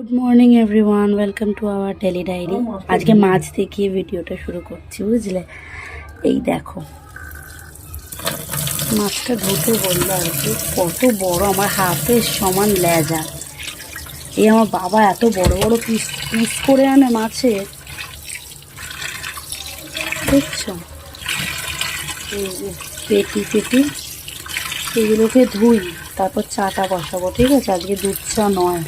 Good morning everyone welcome to our daily diary আজকে মাছ দেখিয়ে ভিডিওটা শুরু করছি বুঝলে? এই দেখো। মাছটা ধুতে বলল আর কি কত বড় আমার হাতের সমান লেজা। এই আমার বাবা এত বড় বড় পিস পিস করে আনে মাছের দেখছ? এই যে পেটি পেটি এগুলোকে ধুই তারপর চাটা বসাবো ঠিক আছে? আজকে দুধ চা নয়।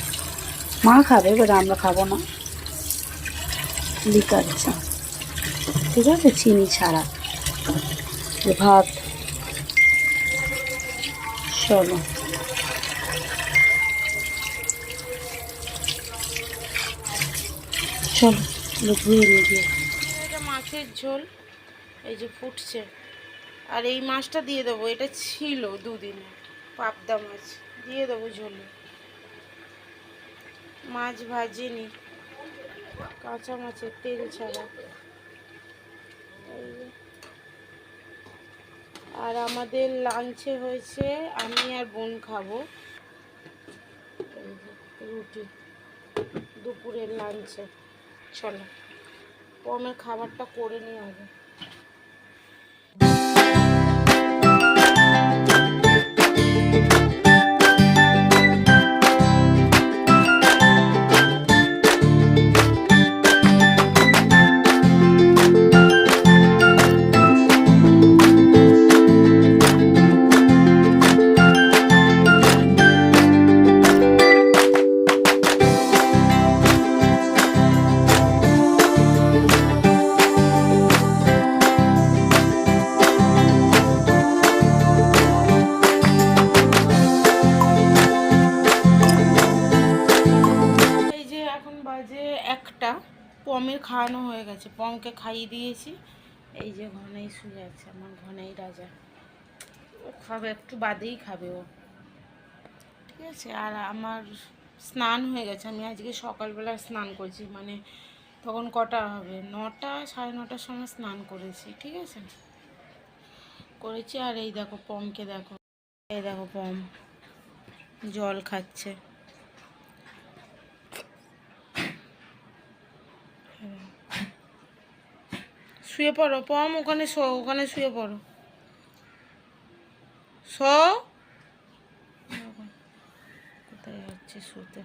মা খাবে বাট আমরা খাব না। লিকার চা। ঠিক আছে? চিনি ছাড়া। ভাত। চলো। চলো ধুয়ে নিয়ে মাছের ঝোল, এই যে ফুটছে। আর এই মাছটা দিয়ে দেবো, এটা ছিল দুদিনে। পাবদা মাছ। দিয়ে দেবো ঝোলে। মাছ ভাজিনি কাঁচা মাছের তেল ছাড়া। আর আমাদের লাঞ্চে হয়েছে, আমি আর বোন খাব। রুটি, দুপুরের লাঞ্চে চলো পমের খাবারটা করে নিই আগে। পমের খাওয়ানো হয়ে গেছে। পমকে খাইয়ে দিয়েছি। এই যে ঘনেই শুয়ে আছে আমার ঘনাই রাজা। ও খাবে, একটু বাদেই খাবে ও। ঠিক আছে, আর আমার স্নান হয়ে গেছে। আমি আজকে সকালবেলা স্নান করেছি মানে তখন কটা হবে? নটা, সাড়ে নটার সময় স্নান করেছি, ঠিক আছে? করেছি, আর এই দেখো পমকে দেখো। এই দেখো পম, জল খাচ্ছে। শুয়ে পড়ো পম ওখানে শো, ওখানে শুয়ে পড়ো। শো। কোথায় যাচ্ছে শুতে?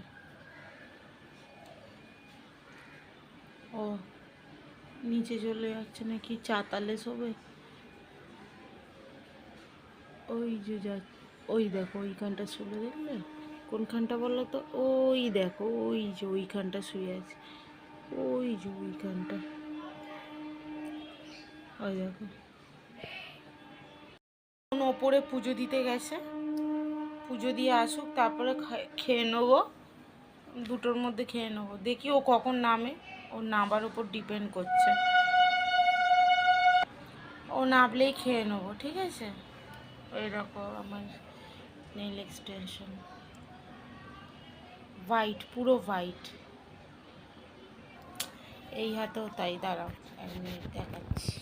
ও, নিচে চলে যাচ্ছে নাকি চাতালে শোবে ওই যে যা, ওই দেখো, ওইখানটা শুলে দেখলে? কোনখানটা বলল তো? ওই দেখো, ওই যে ওইখানটা শুয়ে আছে। ওই যে ওইখানটা। ওপরে পুজো দিতে গেছে। পুজো দিয়ে আসুক, তারপরে খেয়ে নেব। দুটোর মধ্যে খেয়ে নেব। দেখি ও কখন নামে। ওর নামার উপর ডিপেন্ড করছে। ও নামলেই খেয়ে নেব, ঠিক আছে? ওই রকম আমার নেল এক্সটেনশন হোয়াইট পুরো হোয়াইট এই হাতেও তাই, দাঁড়াও, এক মিনিট দেখাচ্ছি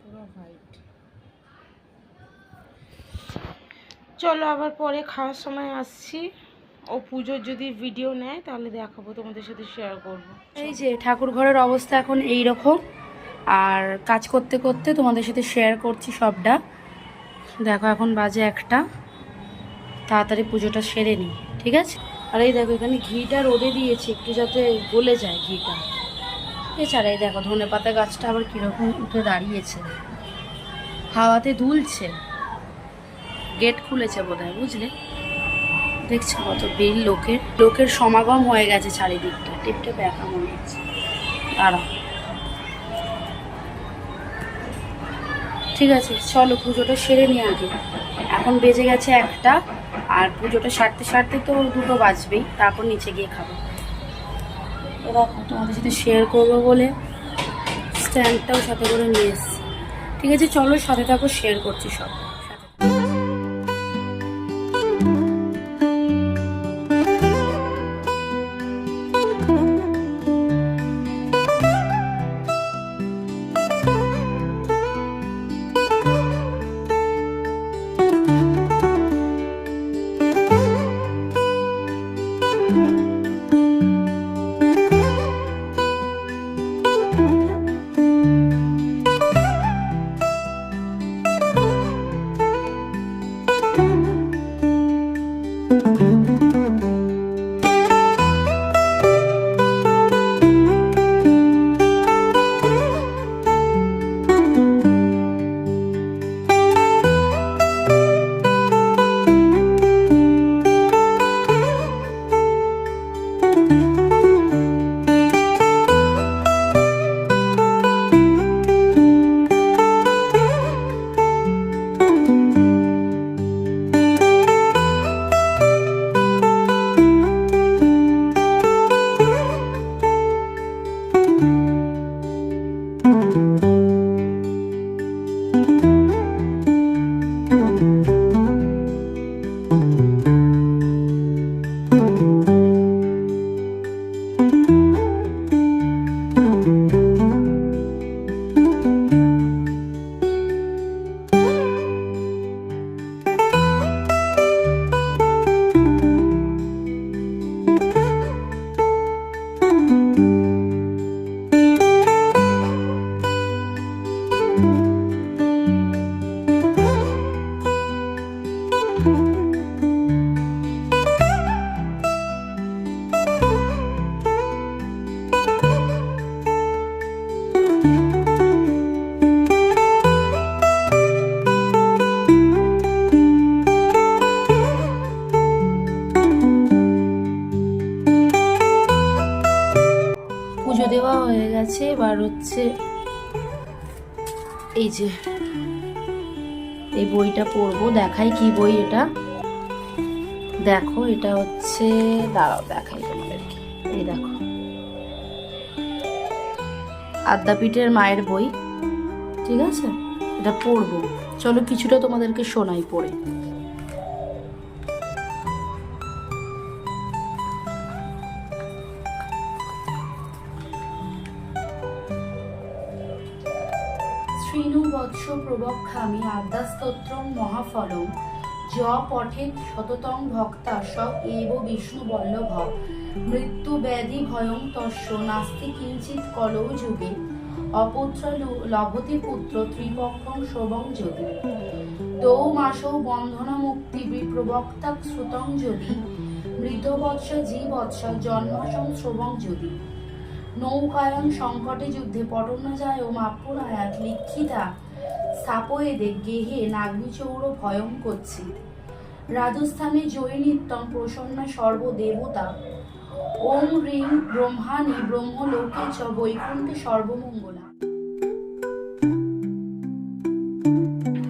পুরো হোয়াইট চলো আবার পরে খাওয়ার সময় আসছি। ও পুজোর যদি ভিডিও নেয়, তাহলে দেখাবো, তোমাদের সাথে শেয়ার করব। এই যে, ঠাকুর ঘরের অবস্থা এখন এই রকম। আর কাজ করতে করতে তোমাদের সাথে শেয়ার করছি সবটা। দেখো এখন বাজে একটা। তাড়াতাড়ি পুজোটা সেরে নিই, ঠিক আছে? আর এই দেখো, এখানে ঘিটা রোদে দিয়েছি, একটু যাতে গলে যায় ঘিটা। এছাড়া এই দেখো ধনে পাতা গাছটা আবার কীরকম উঠে দাঁড়িয়েছে। হাওয়াতে দুলছে। গেট খুলেছে বোধহয়, বুঝলে? দেখছ কত বেল লোকের? লোকের সমাগম হয়ে গেছে চারিদিকটা। টিপটে একা মনে হচ্ছে। দাঁড়াও। ঠিক আছে, চলো পুজোটা সেরে নিয়ে আগে। এখন বেজে গেছে একটা, আর পুজোটা সারতে সারতে তো দুটো বাজবেই, তারপর নিচে গিয়ে খাব। এবার তোমাদের সাথে শেয়ার করব বলে স্ট্যান্ডটাও সাথে করে নিয়ে এসছি। ঠিক আছে, চলো সাথে থাকো শেয়ার করছি সব। এবার হচ্ছে এই যে এই বইটা পড়ব, দেখাই কি বই এটা। দেখো, এটা হচ্ছে, দাঁড়াও, দেখাই তোমাদেরকে। এই দেখো। আদ্যাপীঠের মায়ের বই, ঠিক আছে? এটা পড়ব। চলো, কিছুটা তোমাদেরকে শোনাই পড়ে। প্রবক্ষামি আদ্যাস্তোত্রং মহাফলম য পঠেত শততং ভক্তা স এব বিষ্ণু বল্লভ। মৃত্যু ব্যাধি ভয়ং তস্য, নাস্তি কিঞ্চিত কলৌ যুগে। অপুত্র লভতি পুত্র ত্রিপক্ষং শ্রবং যদি দৌ মাসৌ বন্ধন মুক্তি বিপ্রবক্তা শ্রুতং যদি মৃতবৎস জীবৎস জন্মাসং শ্রবং যদি নৌকায়ন সংকটে যুদ্ধে পটন যায় ও মাপুরায়াত লিখিতা স্থাপয়েদে গেহে নাগ্নিচৌর ভয়ং করছি। রাজস্থানে জৈনিত্যং প্রসন্ন সর্বদেবতা। ওম রিং ব্রহ্মাণী ব্রহ্মলোকে চ বৈকুণ্ঠে সর্বমঙ্গলা।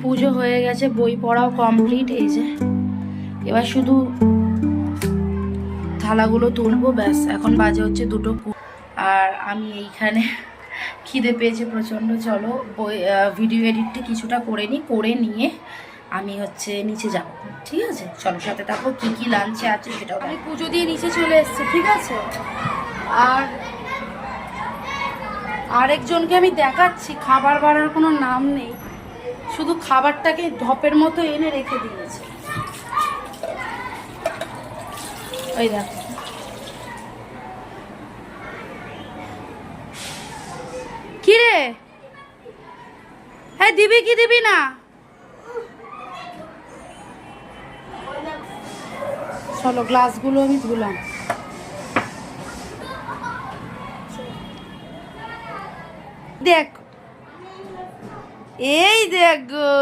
পুজো হয়ে গেছে, বই পড়াও কমপ্লিট যে। এবার শুধু থালাগুলো তুলবো, ব্যাস, এখন বাজে হচ্ছে দুটো আর আমি এইখানে খিদে পেয়েছে প্রচণ্ড চলো বই ভিডিও এডিটটা কিছুটা করে নিই করে নিয়ে আমি হচ্ছে নিচে যাব ঠিক আছে? চলো সাথে থাকো কী কী লাঞ্চে আছে সেটাও আমি পুজো দিয়ে নিচে চলে এসেছি ঠিক আছে? আর আরেকজনকে আমি দেখাচ্ছি খাবার বাড়ার কোনো নাম নেই শুধু খাবারটাকে ঢপের মতো এনে রেখে দিয়েছে। ওই দেখো কি রে হ্যাঁ দিবি কি দিবি না? চলো, গ্লাসগুলো আমি ধুলাম। দেখ। এই দেখ গো।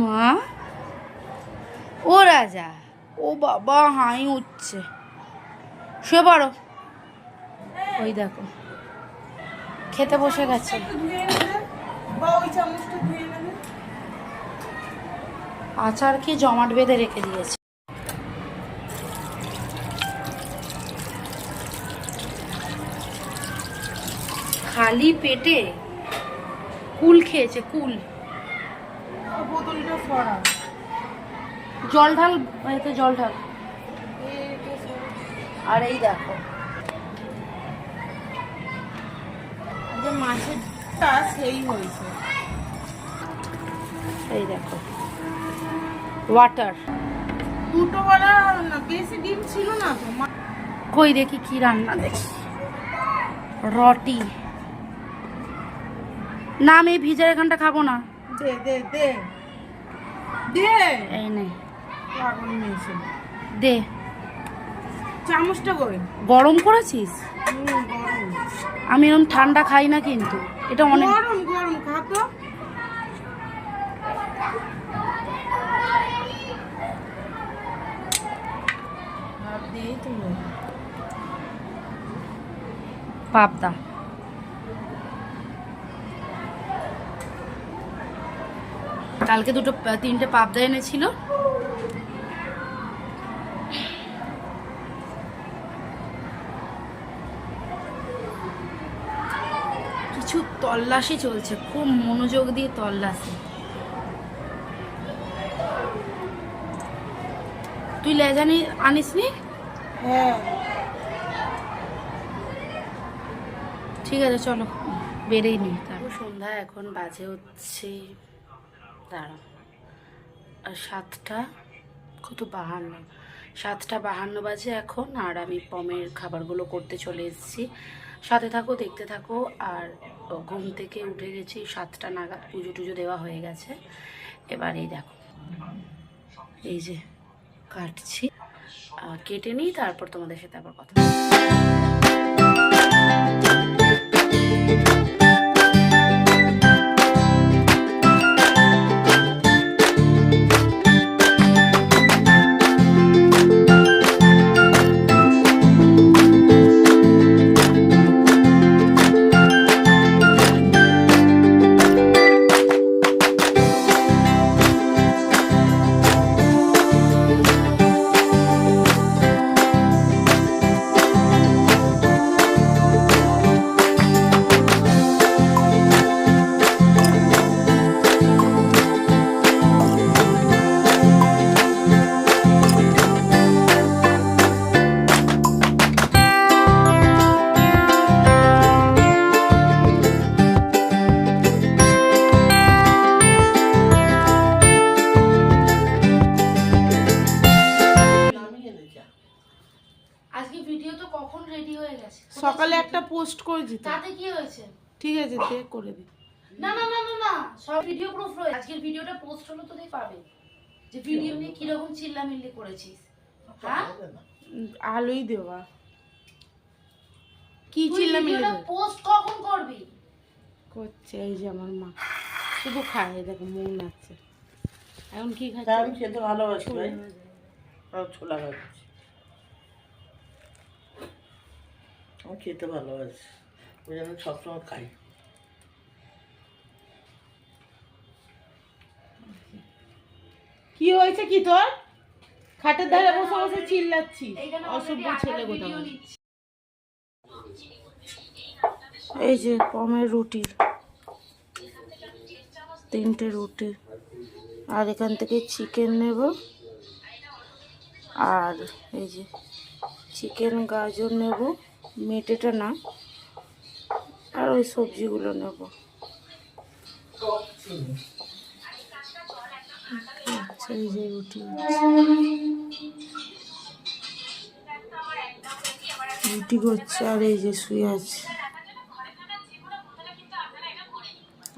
মা। ও রাজা। ও বাবা, হাই উঠছে। শুয়ে পড়ো। ওই দেখো। খেতে বসে গেছে। আচার কি জমাট বেঁধে রেখে দিয়েছে? খালি পেটে কুল খেয়েছে, কুল। জল ঢাল জল ঢাল। আর এই দেখো। যে মাছেরটা সেই হয়েছে। এই দেখো। ওয়াটার দুটো বেলা বেশি ডিম ছিল না তো। কই দেখি কি রান্না দেখি। রটি। না আমি এই ভিজার এখানটা খাব না। দে দে দে। দে। এই নে। দে। চামচটা কই? গরম করেছিস? আমি এরকম ঠান্ডা খাই না কিন্তু। এটা অনেক গরম গরম পাবদা। কালকে দুটো তিনটে পাবদা এনেছিল। কিছু তল্লাশি চলছে খুব মনোযোগ দিয়ে তল্লাশি। তুই লেজানি আনিসনি? হ্যাঁ। ঠিক আছে চলো বেড়েই নি। তারপর সন্ধ্যা এখন বাজে হচ্ছে আর সাতটা কত বাহান্ন? সাতটা বাহান্ন বাজে এখন আর আমি পমের খাবারগুলো করতে চলে এসেছি। সাথে থাকো, দেখতে থাকো। আর ঘুম থেকে উঠে গেছি, সাতটা নাগাদ পুজো টুজো দেওয়া হয়ে গেছে। এবার এই দেখো, এই যে কাটছি। কেটে নিই, তারপর তোমাদের সাথে আবার কথা পোস্ট করেছি তো তাতে কি হয়েছে? ঠিক আছে দে করে দি। না না না না না সব ভিডিও প্রুফ রয়েছে। আজকের ভিডিওটা পোস্ট হলো তো তুই পাবে। যে ভিডিও নিয়ে কীরকম চিল্লামিল্লি করেছিস। হ্যাঁ? আলোই দেওয়া। কি চিল্লামিল্লি? পোস্ট কখন করবি? করছে এই যে আমার মা। শুধু খায় এই দেখো মুখ নাচছে এখন কি খাচ্ছে? আমি খেতে ভালোবাসি ভাই। ছোলা খাচ্ছি আমি খেতে ভালোবাসি। ওই জন্য সবসময় খাই। কি হয়েছে কি তোর? খাটের ধারে বসে বসে চিল্লাচ্ছি অসভ্য ছেলে কোথাও এই যে পমের রুটি। তিনটে রুটি। আর এখান থেকে চিকেন নেব। আর এই যে চিকেন গাজর নেব। মেটেটা না, আর ওই সবজিগুলো নেব। আচ্ছা যে রুটি। করছে, আর এই যে শুয়ে আছে।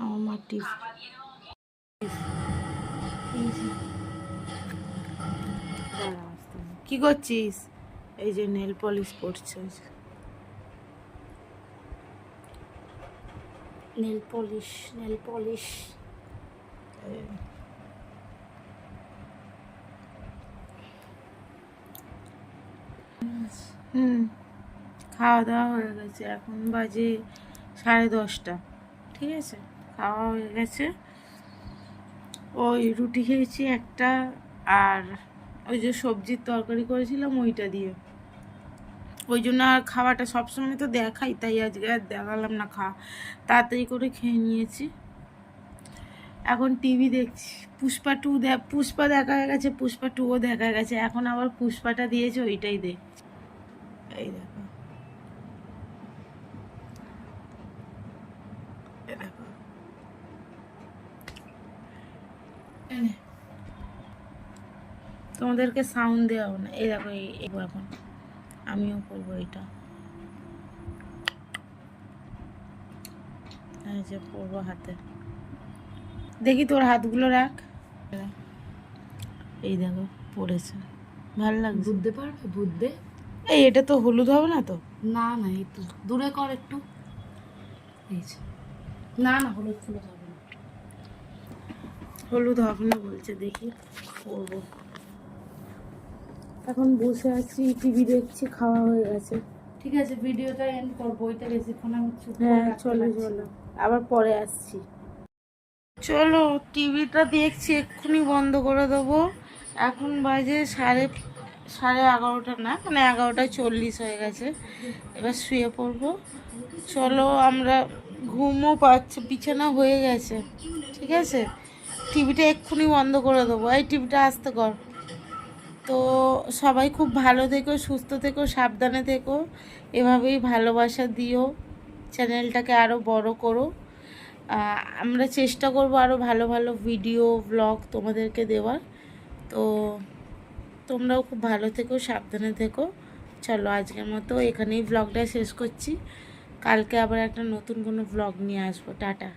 আমার মা টিপ কি করছিস? এই যে নেল পলিশ করছে ওই যে। নেল পলিশ নেল পলিশ হুম, খাওয়া দাওয়া হয়ে গেছে, এখন বাজে সাড়ে দশটা। ঠিক আছে? খাওয়া হয়ে গেছে। ওই রুটি খেয়েছি একটা, আর ওই যে সবজির তরকারি করেছিলাম ওইটা দিয়ে। ওই জন্য আর খাওয়াটা সবসময় তো দেখাই, তাই আজকে আর দেখালাম না খাওয়া। তাড়াতাড়ি করে খেয়ে নিয়েছি। এখন টিভি দেখছি। পুষ্পা টু পুষ্পা দেখা গেছে, পুষ্পা টুও দেখা গেছে। এখন আবার পুষ্পাটা দিয়েছে, ওইটাই দেখছি এই দেখো। তোমাদেরকে সাউন্ড দেওয়া না। এই দেখো, এই এখন। আমিও করব এটা। এই যে পরবো হাতে। দেখি তোর হাতগুলো রাখ। এই দেখো পড়েছে। ভালো লাগছে। বুঝতে পারবে? বুঝতে এই এটা তো হলুদ হবে না তো? না না এই তো দূরে কর একটু। এই। না না হলুদ ফুলুদ হবে না। হলুদ হবে না বলছে দেখি। করব এখন বসে আছি টিভি দেখছি খাওয়া হয়ে গেছে। ঠিক আছে ভিডিওটা এন্ড করব ওইটা বেশিক্ষণ আমি হ্যাঁ চলো চলো আবার পরে আসছি। চলো টিভিটা দেখছি এক্ষুনি বন্ধ করে দেবো। এখন বাজে সাড়ে সাড়ে এগারোটা না মানে এগারোটা চল্লিশ হয়ে গেছে। এবার শুয়ে পড়ব। চলো আমরা ঘুমও পাচ্ছে বিছানা হয়ে গেছে। ঠিক আছে? টিভিটা এক্ষুনি বন্ধ করে দেবো। এই টিভিটা আসতে কর। তো সবাই খুব ভালো থেকো, সুস্থ থেকো, সাবধানে থেকো। এভাবেই ভালোবাসা দিও, চ্যানেলটাকে আরও বড় করো। আমরা চেষ্টা করব আরও ভালো ভালো ভিডিও ব্লগ তোমাদেরকে দেওয়ার। তো তোমরাও খুব ভালো থেকো, সাবধানে থেকো। চলো আজকের মতো এখানেই ব্লগটা শেষ করছি। কালকে আবার একটা নতুন কোনো ব্লগ নিয়ে আসব। টাটা।